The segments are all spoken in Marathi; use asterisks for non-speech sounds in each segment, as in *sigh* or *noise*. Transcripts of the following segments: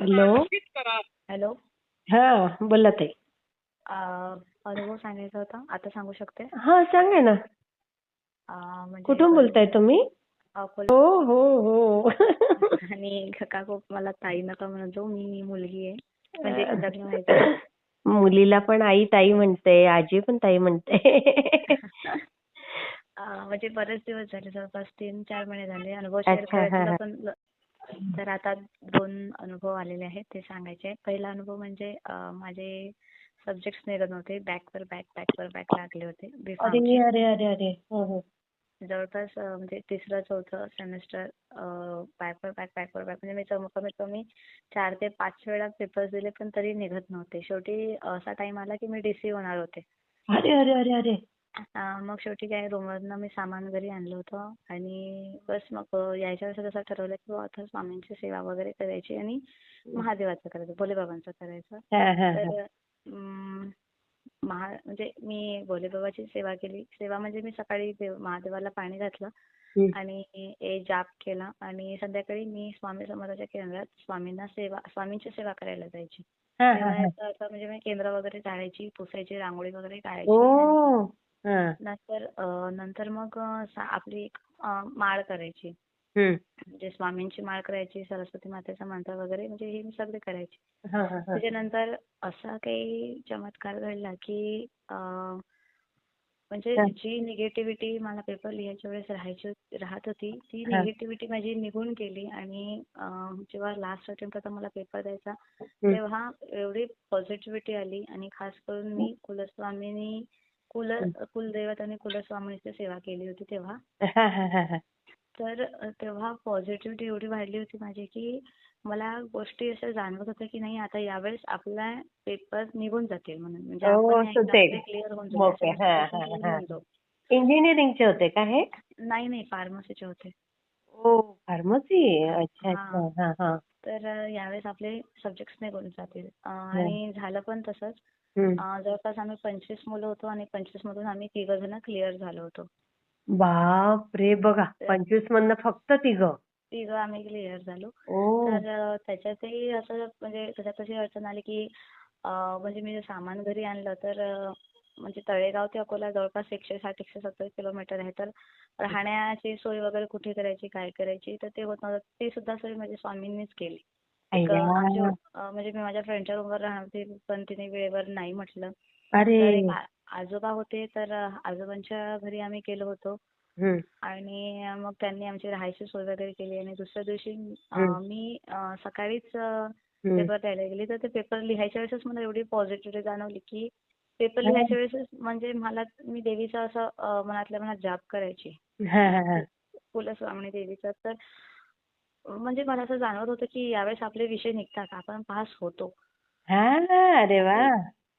हॅलो? हॅलो? हा बोला ताई. अनुभव सांगायचा होता आता सांगू शकते? हा सांगा ना. म्हणजे कुठून बोलताय तुम्ही? हो हो हो. *laughs* आणि काकू मला ताई नका म्हणतो मी मुलगी आहे. म्हणजे लग्न व्हायचं. *laughs* मुलीला पण आई ताई म्हणते आजी पण ताई म्हणते. *laughs* म्हणजे बरेच दिवस झाले जवळपास तीन चार महिने झाले. अनुभव शेअर करायचा. पण तर आता दोन अनुभव आलेले आहेत ते सांगायचे. आहेत. पहिला अनुभव म्हणजे माझे सब्जेक्ट्स निघत नव्हते. बॅक वर बॅक बॅक वर बॅक लागले होते. अरे B.Pharm अरे अरे अरे. हो हो. जवळपास अं, म्हणजे तिसरं चौथं सेमेस्टर बॅक वर बॅक बॅक वर बॅक म्हणजे मी कम- कमीत कमी चार ते पाच वेळा पेपर्स दिले पण तरी निघत नव्हते. शेवटी असा टाइम आला की मी डीसी होणार होते. अरे अरे अरे अरे. मग शेवटी काय रूमवरनं मी सामान घरी आणलं होतं. आणि बस मग यायच्या वेळेस असं ठरवलं की बुवा आता स्वामींची सेवा वगैरे करायची आणि महादेवाचं करायचं भोलेबाबांचं करायचं. तर महा म्हणजे मी भोलेबाबाची सेवा केली. सेवा म्हणजे मी सकाळी देव- महादेवाला पाणी घातलं. आणि जाप केला. आणि संध्याकाळी मी स्वामी समर्थाच्या केंद्रात स्वामींना सेवा स्वामींची सेवा करायला जायची. सेवा याचा अर्थ म्हणजे मी केंद्र वगैरे काढायची पुसायची रांगोळी वगैरे काढायची. नंतर नंतर मग आपली एक माळ करायची. म्हणजे स्वामींची माळ करायची सरस्वती मातेचा मंत्र वगैरे म्हणजे हे मी सगळे करायचे त्याच्यानंतर असा काही चमत्कार घडला की म्हणजे. जी निगेटिव्हिटी मला पेपर लिहायच्या वेळेस राहत होती ती. निगेटिव्हिटी माझी निघून गेली आणि जेव्हा लास्ट अटेम्प्ट होता मला पेपर द्यायचा. तेव्हा एवढी पॉझिटिव्हिटी आली आणि खास करून मी कुलस्वामिनी कुल कुलदैवत आणि कुलस्वामिनीची सेवा केली होती तेव्हा. *laughs* तर तेव्हा पॉझिटिव्हिटी एवढी वाढली होती माझी की मला गोष्टी अशा जाणवत होत्या की नाही आता यावेळेस आपला पेपर निघून जातील म्हणून. म्हणजे हो, आपण. क्लिअर होऊन. जाऊ. इंजिनिअरिंगचे होते का हे? नाही नाही फार्मसीचे होते. ओ फार्मसी अच्छा. अच्छा. हा हा. तर यावेळेस आपले सब्जेक्ट्स निघून जातील. अ, आणि झालं पण तसंच. जवळपास आम्ही पंचवीस मुलं होतो आणि पंचवीस मधून आम्ही तिघ जण क्लिअर झालो होतो. बाप रे बघा पंचवीस मधनं फक्त तिघं. तिघं आम्ही क्लिअर झालो. तर त्याच्यातही असं म्हणजे त्याच्यात अशी अडचण आली की म्हणजे मी सामान घरी आणलं तर म्हणजे तळेगाव ते अकोला जवळपास एकशे साठ एकशे सत्तर किलोमीटर आहे तर राहण्याची सोय वगैरे कुठे करायची काय करायची तर ते होत नव्हतं ते सुद्धा सोय म्हणजे स्वामींनीच केली एक. आमची म्हणजे मी माझ्या फ्रेंडच्या रूमवर राहणार होते पण तिने वेळेवर नाही म्हटलं अरे तर एक आ- आजोबा होते तर आजोबांच्या घरी आम्ही गेलो होतो. आणि मग त्यांनी आमची राहायची सोय वगैरे केली आणि दुसऱ्या दिवशी अ. मी अ, सकाळीच. पेपर द्यायला गेली तर ते पेपर लिहायच्या वेळेसच मला एवढी पॉझिटिव्हिटी जाणवली की पेपर. लिहायच्या वेळेसच म्हणजे मला मी देवीचा असं मनातल्या मनात जाप करायची. कुलस्वामिनी देवीचा. तर म्हणजे मला असं जाणवत होतं की यावेळेस आपले विषय निघतात आपण पास होतो. हा अरे वा.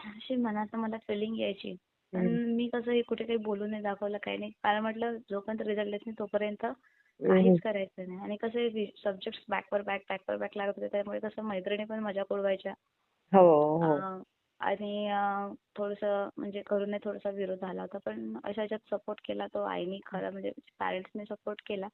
अशी मनात मला फिलिंग यायची. पण. मी कसं हे कुठे काही बोलून नाही दाखवलं काही नाही. कारण म्हटलं जोपर्यंत रिझल्ट येत नाही तोपर्यंत. काहीच करायचं नाही. आणि कसं सब्जेक्ट बॅकवर बॅक बॅकवर बॅक लागत होते त्यामुळे कसं मैत्रिणी पण मजा उडवायच्या हो. आणि थोडंसं म्हणजे करूनही थोडासा विरोध झाला होता. पण अशा ह्याच्यात सपोर्ट केला तो आईनी खरं म्हणजे पॅरेंट्सने सपोर्ट केला.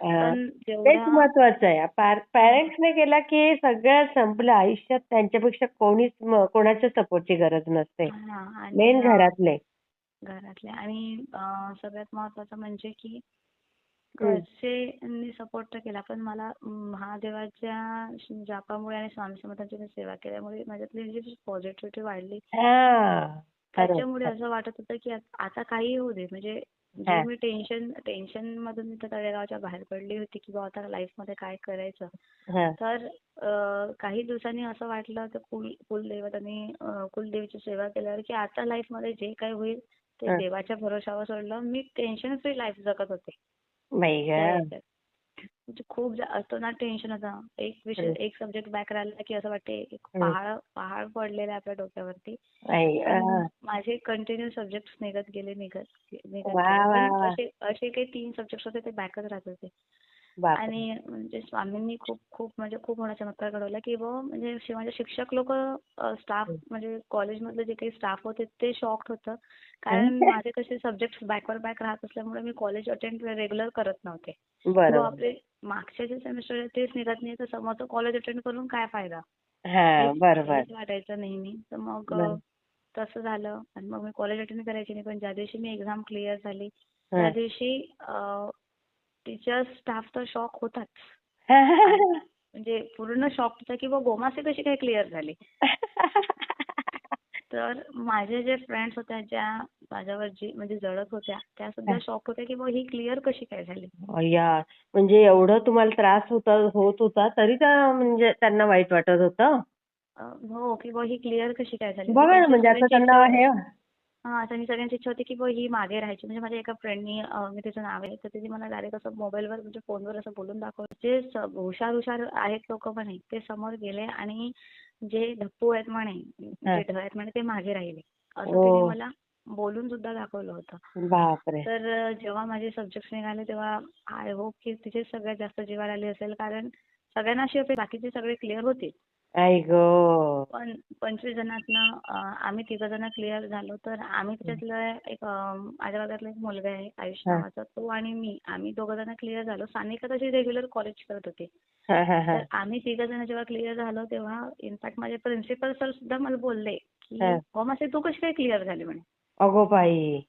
तेच महत्वाचं आहे. पॅरेंट्सने केला की सगळं संपलं. आयुष्यात त्यांच्यापेक्षा कोणीच कोणाच्या सपोर्टची गरज नसते. मेन घरातले. घरातले. आणि सगळ्यात महत्वाचं म्हणजे की. घरच्यांनी सपोर्ट तर केला पण मला महादेवाच्या जापामुळे आणि स्वामी समर्थांची मी सेवा केल्यामुळे माझ्यातली जी पॉझिटिव्हिटी वाढली हा त्याच्यामुळे असं वाटत होतं की आत- आता काही होऊ दे म्हणजे. जे मी टेन्शन टेन्शन मधून मी त्या तळेगावच्या बाहेर पडली होती की बुवा आता लाईफमध्ये काय करायचं. तर काही दिवसांनी असं वाटलं तर कुल कुलदैवत आणि अं, कुलदेवीची सेवा केल्यावर की आता लाईफमध्ये जे काही होईल ते. देवाच्या भरोशावर सोडलं मी टेन्शन फ्री लाईफ जगत होते बाई ग. म्हणजे खूप जा- असतो ना टेन्शन होतं एक विषय. एक सब्जेक्ट बॅक राहिला की असं वाटते एक. पहाड पहाड पडलेलं आहे आपल्या डोक्यावरती ग. माझे कंटिन्यू सब्जेक्ट निघत गेले निघत निघत गेले वा, पण वा. असे असे काही तीन सब्जेक्ट होते ते बॅकच राहत होते आणि म्हणजे स्वामींनी खूप खूप म्हणजे खूप मोठा चमत्कार घडवला की बुवा म्हणजे माझे शिक्षक लोक स्टाफ म्हणजे कॉलेजमधले जे काही स्टाफ होते ते शॉक्ड होतं. कारण माझे कसे सब्जेक्ट बॅकवर बॅक राहत असल्यामुळे मी कॉलेज अटेंड रेग्युलर करत नव्हते. बरोबर. आपले मागचे जे सेमिस्टर तेच निघत नाही तर समोरचं कॉलेज अटेंड करून काय फायदा? हा वाटायचं नेहमी. तर मग तसं झालं आणि मग मी कॉलेज अटेंड करायची नाही पण ज्या दिवशी मी एक्झाम क्लिअर झाली. त्या दिवशी टीचर्स स्टाफ तर शॉक होताच. *laughs* आणि म्हणजे पूर्ण शॉक होता की बुवा गोमासे कशी काय क्लिअर झाली? *laughs* तर माझे जे फ्रेंड्स होत्या ज्या माझ्यावर जी म्हणजे जळत होत्या त्या सुद्धा शॉक होत्या की बुवा ही क्लिअर कशी काय झाली? अय्या म्हणजे एवढं तुम्हाला त्रास होता होत होता तरी त्या म्हणजे त्यांना वाईट वाटत होतं. हो की बुवा ही क्लिअर कशी काय झाली? बघा ना म्हणजे आता सगळ्यांची त्यांना इच्छा- हे हा त्यांनी सगळ्यांची इच्छा होती की बुवा ही मागे राहायची. म्हणजे माझ्या एका फ्रेंडनी मी तिचं नाव आहे तर तिने मला डायरेक्ट असं मोबाईलवर म्हणजे फोनवर असं बोलून दाखवलं. जे स- हुशार हुशार आहेत लोक म्हणे ते समोर गेले आणि जे धप्पू आहेत म्हणे जे ढ आहेत म्हणे ते मागे राहिले. असं ओ. तिने मला बोलून सुद्धा दाखवलं होतं. बापरे. तर जेव्हा माझे सब्जेक्ट निघाले तेव्हा आय होप की तिचे सगळ्यात जास्त जीवाला आली असेल कारण सगळ्यांना अशी होते बाकीचे सगळे क्लिअर होते आई गो. पण पंचवीस जणांतनं अं, आम्ही तिघ जण क्लिअर झालो तर आम्ही त्याच्यातलं एक अं, माझ्या वर्गातला एक मुलगा आहे आयुष हा. नावाचा तो आणि मी आम्ही दोघं जण क्लिअर झालो. सानिका तशी रेग्युलर कॉलेज करत होती. हा हा हा. तर आम्ही तिघ जण जेव्हा क्लिअर झालो तेव्हा इनफॅक्ट माझे प्रिन्सिपल सर सुद्धा मला बोलले की हा. कॉमर्स तू कशी काय क्लिअर झाली म्हणे? अगो बाई.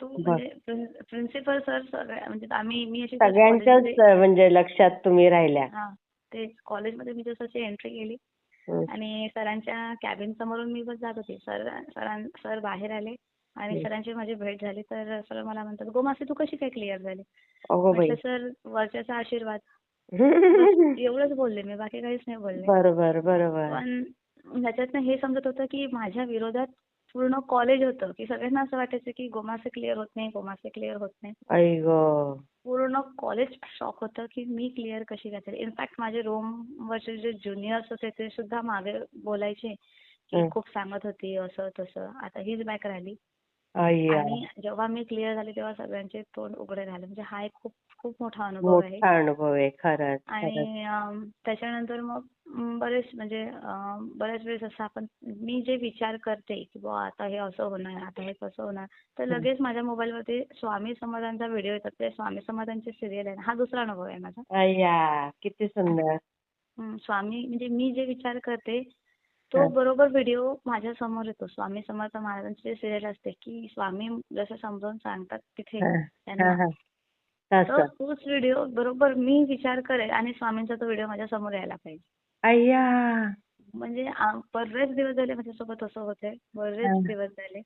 तू. म्हणजे प्रिन्सिपल सर सगळ्या म्हणजे आम्ही मी अशी सगळ्यांच्याच कॉलेजमध्ये- म्हणजे लक्षात तुम्ही राहिल्या. हा. ते कॉलेजमध्ये मी जसं अशी एंट्री केली. आणि सरांच्या कॅबिन समोरून मी बस जात होते. सर सरां सर बाहेर आले आणि. सरांची माझी भेट झाली. तर सर मला म्हणतात गोमासे तू कशी काय क्लिअर झाली? म्हटलं सर वरच्याचा आशीर्वाद. *laughs* एवढंच बोलले मी बाकी काहीच नाही बोलले. बरोबर बरोबर. पण ह्याच्यातनं हे समजत होतं की माझ्या विरोधात पूर्ण कॉलेज होतं. की सगळ्यांना असं वाटायचं की गोमासे क्लिअर होत नाही गोमासे क्लिअर होत नाही. आई गो. पूर्ण कॉलेज शॉक होतं की मी क्लिअर कशी काय इनफॅक्ट माझे रोम वरचे जे ज्युनियर्स होते ते सुद्धा मागे बोलायचे की. खूप सांगत होती असं तसं. आता हीच बॅक राहिली. आणि जेव्हा मी क्लिअर झाले तेव्हा सगळ्यांचे तोंड उघडे झाले म्हणजे हा एक खूप खूप मोठा अनुभव आहे. मोठा अनुभव आहे. खरंच आणि त्याच्यानंतर मग बरेच म्हणजे बऱ्याच वेळेस असं आपण मी जे विचार करते की बुवा आता हे असं होणार आता हे कसं होणार तर. लगेच माझ्या मोबाईलवरती स्वामी समर्थांचा व्हिडिओ येतात. ते स्वामी समर्थांची सिरियल आहे हा दुसरा अनुभव आहे माझा. अय्या किती सुंदर. स्वामी म्हणजे मी जे विचार करते तो. बरोबर व्हिडिओ माझ्यासमोर येतो. स्वामी समर्थ महाराजांची सिरियल असते की स्वामी जसं समजावून सांगतात तिथे त्यांना. तर तोच व्हिडिओ बरोबर मी विचार करेल आणि स्वामींचा तो व्हिडिओ माझ्यासमोर यायला पाहिजे. अय्या. म्हणजे बरेच दिवस झाले माझ्यासोबत असं होतंय हा. बरेच दिवस झाले.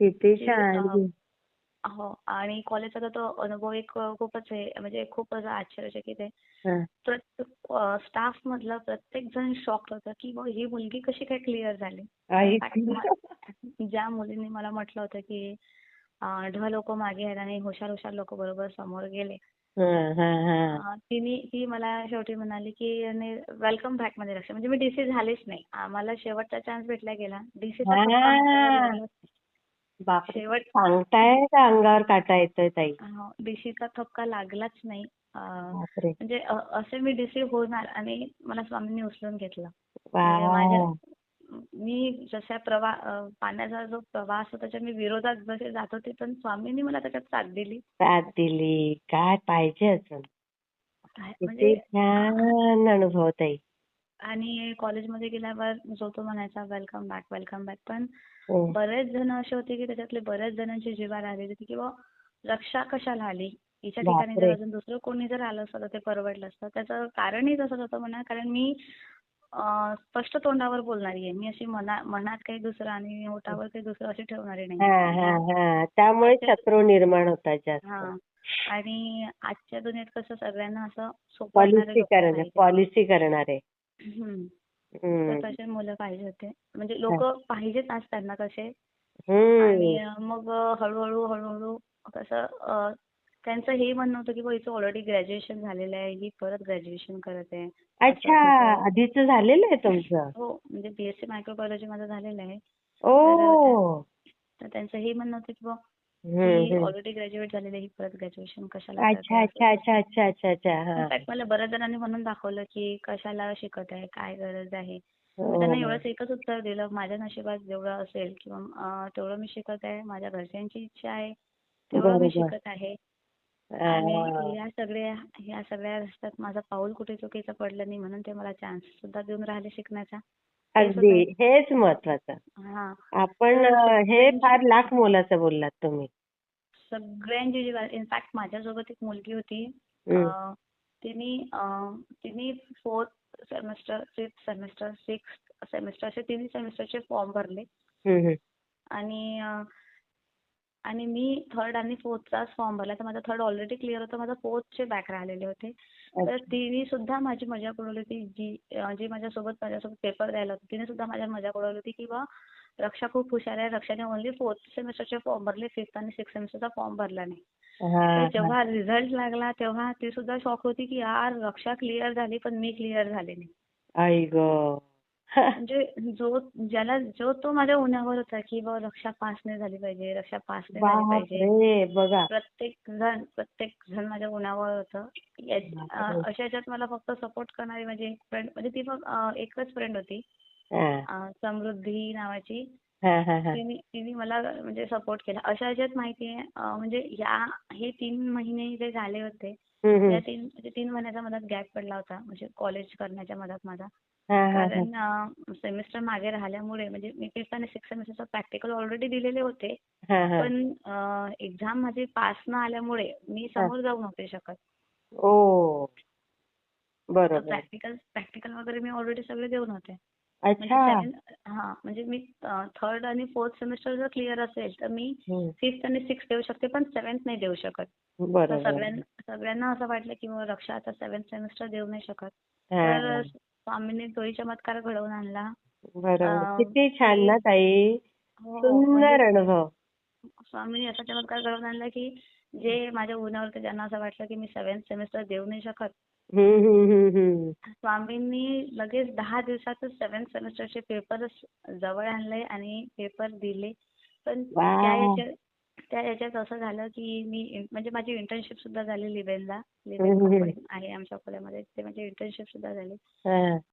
किती छान. हो आणि कॉलेजचा तर तो अनुभव एक खूपच आहे म्हणजे खूप असं आश्चर्यचकित आहे. प्रत्येक स्टाफ मधलं प्रत्येक जण शॉक होतं की ही मुलगी कशी काय क्लिअर झाली? *laughs* ज्या मुलींनी मला म्हटलं होतं की ढ लोक मागे आहेत आणि हुशार हुशार लोक बरोबर समोर गेले. हा, हा, हा. तिने ती मला शेवटी म्हणाली की वेलकम बॅकमध्ये लक्ष. म्हणजे मी डीसी झालीच नाही. आम्हाला शेवटचा चान्स भेटला गेला. डीसीचा हा. शेवट सांगताय का अंगावर काटा येतोय ताई? डीसीचा थपका लागलाच नाही. म्हणजे असे मी डीसी होणार आणि मला स्वामींनी उचलून घेतलं. माझ्या मी जशा प्रवा पाण्याचा जो प्रवास होता त्याच्या मी विरोधात जसे जात होते पण स्वामींनी मला त्याच्यात साथ दिली. साथ दिली. काय पाहिजे अजून? किती म्हणजे छान अनुभव ताई. आणि कॉलेजमध्ये गेल्यावर जो तो म्हणायचा वेलकम बॅक वेलकम बॅक पण हं. बरेच जण असे होते की त्याच्यातले बऱ्याच जणांची जीवाला आलेली होती की रक्षा कशाला आली? हिच्या ठिकाणी जर. अजून दुसरं कोणी जर आलं असतं तर ते परवडलं असतं. त्याचं कारणही तसंच होतं म्हणा कारण मी स्पष्ट तोंडावर बोलणारी आहे. मी अशी मना मनात काही दुसरं आणि ओठावर काही दुसरं अशी ठेवणारी नाही. त्यामुळे शत्रू निर्माण होतात जास्त. हा. आणि आजच्या दुनियेत कसं सगळ्यांना असं पॉलिसी करणार करणारे. तसे मुलं पाहिजे होते. म्हणजे लोक पाहिजेत आज त्यांना हम्म. आणि मग हळूहळू हळूहळू कसं त्यांचं हे म्हणणं होतं की बुवा हिचं ऑलरेडी ग्रॅज्युएशन झालेलं आहे. ही परत ग्रॅज्युएशन करत आहे. अच्छा. आधीच झालेलं आहे तुमचं? हो म्हणजे बीएससी मायक्रोबायोलॉजी माझं झालेलं आहे. ओ! तर त्यांचं हे म्हणणं होतं की हम्म. ऑलरेडी ग्रॅज्युएट झालेली आहे. ही परत ग्रॅज्युएशन कशाला अच्छा करते? अच्छा. अच्छा अच्छा अच्छा अच्छा. हा. मला बऱ्याच जणांनी म्हणून दाखवलं की कशाला शिकत आहे? काय गरज आहे? हो. त्यांना एवढंच एकच उत्तर दिलं माझ्या नशिबात जेवढं असेल किंवा तेवढं मी शिकत आहे. माझ्या घरच्यांची इच्छा आहे. तेवढं मी. शिकत आहे. आणि. ह्या सगळ्या ह्या सगळ्या रस्त्यात माझं पाऊल कुठे चुकीचं पडलं नाही म्हणून ते मला चान्स सुद्धा देऊन राहिले शिकण्याचा. अगदी. हेच महत्वाचं. हा. आपण हे फार लाख मोलाचं बोललात तुम्ही. सगळ्यांची जी इनफॅक्ट माझ्यासोबत एक मुलगी होती. तिने तिने fourth semester fifth semester six semester असे तिन्ही सेमिस्टरचे फॉर्म भरले. आणि आणि मी थर्ड आणि फोर्थचाच फॉर्म भरला. तर माझा थर्ड ऑलरेडी क्लिअर होता. माझा फोर्थचे बॅक राहिलेले होते. तर तिने सुद्धा माझी मजाक उडवली होती. जी जी माझ्यासोबत माझ्यासोबत पेपर द्यायला होती तिने सुद्धा माझ्या मजाक उडवली होती की बा रक्षा खूप हुशार आहे. रक्षाने ओनली फोर्थ सेमिस्टरचे फॉर्म भरले. फिफ्थ आणि सिक्स सेमिस्टरचा फॉर्म भरला नाही. तर. जेव्हा रिझल्ट लागला तेव्हा ती सुद्धा शॉक होती की यार रक्षा क्लिअर झाली पण मी क्लिअर झाले नाही. आई ग. *laughs* म्हणजे जो ज्याला जो तो माझ्या उन्हावर होता की बा रक्षा पास नाही झाली पाहिजे रक्षा पास नाही झाली पाहिजे. प्रत्येक जण प्रत्येक जण माझ्या उन्हावर होतं. अशा ह्याच्यात मला फक्त सपोर्ट करणारी माझी एक फ्रेंड म्हणजे ती मग एकच फ्रेंड होती. हा, समृद्धी नावाची. हा, हा, हा. तिने मला म्हणजे सपोर्ट केला. अशा ह्याच्यात माहिती आहे अं, म्हणजे या हे तीन महिने जे झाले होते. या तीन म्हणजे तीन महिन्याचा मधात गॅप पडला होता. म्हणजे कॉलेज करण्याच्या मधात माझा. कारण सेमिस्टर मागे राहिल्यामुळे म्हणजे मी फिफ्थ आणि सिक्स सेमिस्टरचा प्रॅक्टिकल ऑलरेडी दिलेले होते. पण एक्झाम माझी पास न आल्यामुळे मी समोर जाऊ नव्हते शकत. ओ. बरोबर. प्रॅक्टिकल प्रॅक्टिकल वगैरे मी ऑलरेडी सगळे देऊन होते. अच्छा. म्हणजे हा म्हणजे मी थर्ड आणि फोर्थ सेमिस्टर जर क्लिअर असेल तर मी. फिफ्थ आणि सिक्स देऊ शकते पण सेव्हन्थ नाही देऊ शकत. सगळ्यांना असं वाटलं की रक्षा आता सेव्हन्थ सेमिस्टर देऊ नाही शकत. तर. स्वामींनी तोही चमत्कार घडवून आणला. बरोबर. किती छान की- ना ताई. हो, सुंदर म्हणजे अनुभव. स्वामींनी असा चमत्कार घडवून आणला की जे माझ्या उन्हावर ज्यांना असं वाटलं की मी सेव्हन्थ सेमिस्टर देऊ नाही शकत. स्वामींनी लगेच दहा दिवसातच सेव्हन्थ सेमिस्टरचे पेपर जवळ आणले आणि पेपर दिले. पण. त्या त्या याच्यात असं झालं की मी म्हणजे माझी इंटर्नशिप सुद्धा झाली लिबेनला लिबेन आहे आमच्या अकोल्यामध्ये ते माझी इंटर्नशिप सुद्धा झाली.